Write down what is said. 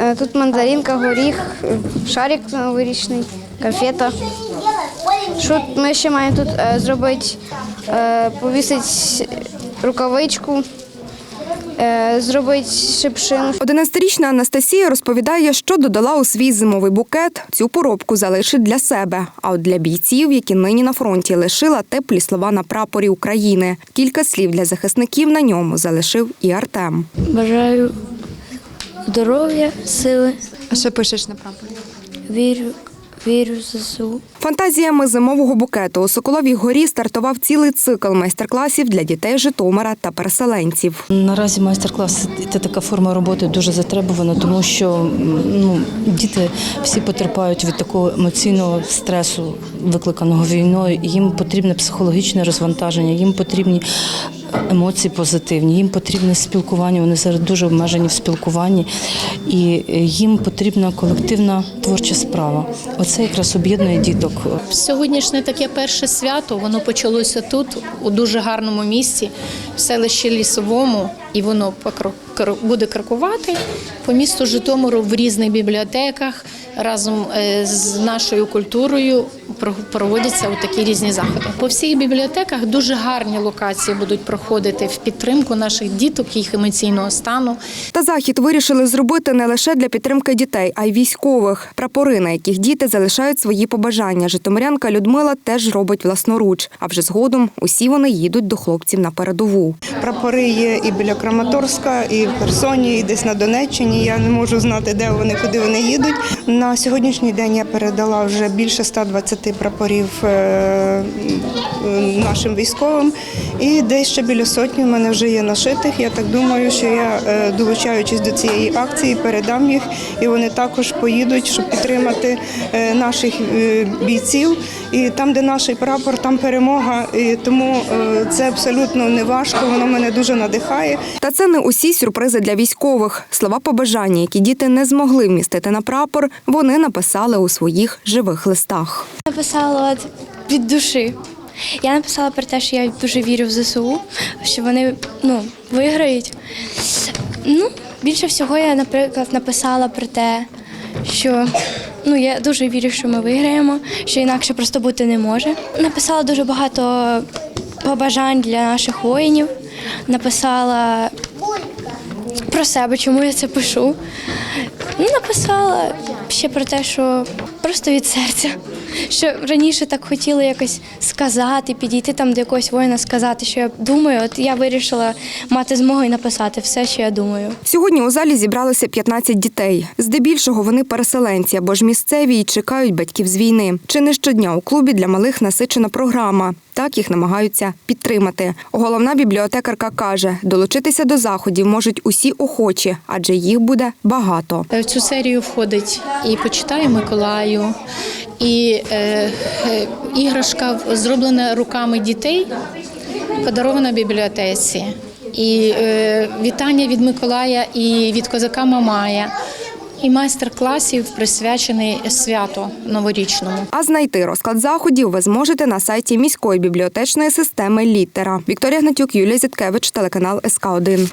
Е, Тут мандаринка, горіх, шарик новорічний, конфета. Що ми ще маємо тут е, зробити? Е, Повісити рукавичку, е, зробити шипшину. 11-річна Анастасія розповідає, що додала у свій зимовий букет. Цю поробку залишить для себе. А от для бійців, які нині на фронті, лишила теплі слова на прапорі України. Кілька слів для захисників на ньому залишив і Артем. Бажаю здоров'я, сили, А що пишеш на прапорі? вірю, вірю в ЗСУ. Фантазіями зимового букету у Соколовій горі стартував цілий цикл майстер-класів для дітей Житомира та переселенців. Наразі майстер-клас це така форма роботи дуже затребувана, тому що ну, діти всі потерпають від такого емоційного стресу, викликаного війною. і Їм потрібне психологічне розвантаження, їм потрібні емоції позитивні, їм потрібне спілкування. Вони зараз дуже обмежені в спілкуванні, і е, їм потрібна колективна творча справа. Оце якраз об'єднує діток. Сьогоднішнє таке перше свято, воно почалося тут, у дуже гарному місці, в селищі Лісовому, і воно буде крокувати по місту Житомиру в різних бібліотеках. Разом е, з нашою культурою про- проводяться такі різні заходи. По всіх бібліотеках дуже гарні локації будуть проходити в підтримку наших діток, їх емоційного стану. Та захід вирішили зробити не лише для підтримки дітей, а й військових. Прапори, на яких діти залишають свої побажання. Житомирянка Людмила теж робить власноруч. А вже згодом усі вони їдуть до хлопців на передову. Прапори є і біля Краматорська, і в Херсоні, і десь на Донеччині. Я не можу знати, де вони, куди вони їдуть. На сьогоднішній день я передала вже більше 120 прапорів е, нашим військовим. І десь ще біля сотні в мене вже є нашитих. Я так думаю, що я, е, долучаючись до цієї акції, передам їх, і вони також поїдуть, щоб підтримати е, наших е, бійців. І там, де наш прапор, там перемога. І тому це абсолютно не важко. Воно мене дуже надихає. Та це не усі сюрпризи для військових. Слова побажання, які діти не змогли вмістити на прапор, вони написали у своїх живих листах. Написала від душі. Я написала про те, що я дуже вірю в ЗСУ, що вони ну, виграють. Ну, більше всього я, наприклад, написала про те, що ну, я дуже вірю, що ми виграємо, що інакше просто бути не може. Написала дуже багато побажань для наших воїнів. Написала про себе, чому я це пишу. Ну, написала ще про те, що просто від серця. Що раніше так хотіла якось сказати, підійти там до якогось воїна, сказати, що я думаю. От я вирішила мати змогу і написати все, що я думаю. Сьогодні у залі зібралося 15 дітей. Здебільшого вони переселенці або ж місцеві і чекають батьків з війни. Чи не щодня у клубі для малих насичена програма. Так їх намагаються підтримати. Головна бібліотекарка каже, долучитися до заходів можуть усі охочі, адже їх буде багато. В цю серію входить і почитаю Миколаю, і е, е, іграшка зроблена руками дітей, подарована бібліотеці. І е, вітання від Миколая і від козака Мамая. І майстер-класів присвячений свято новорічному. А знайти розклад заходів ви зможете на сайті міської бібліотечної системи Літера. Вікторія Гнатюк, Юлія Зіткевич, телеканал СК 1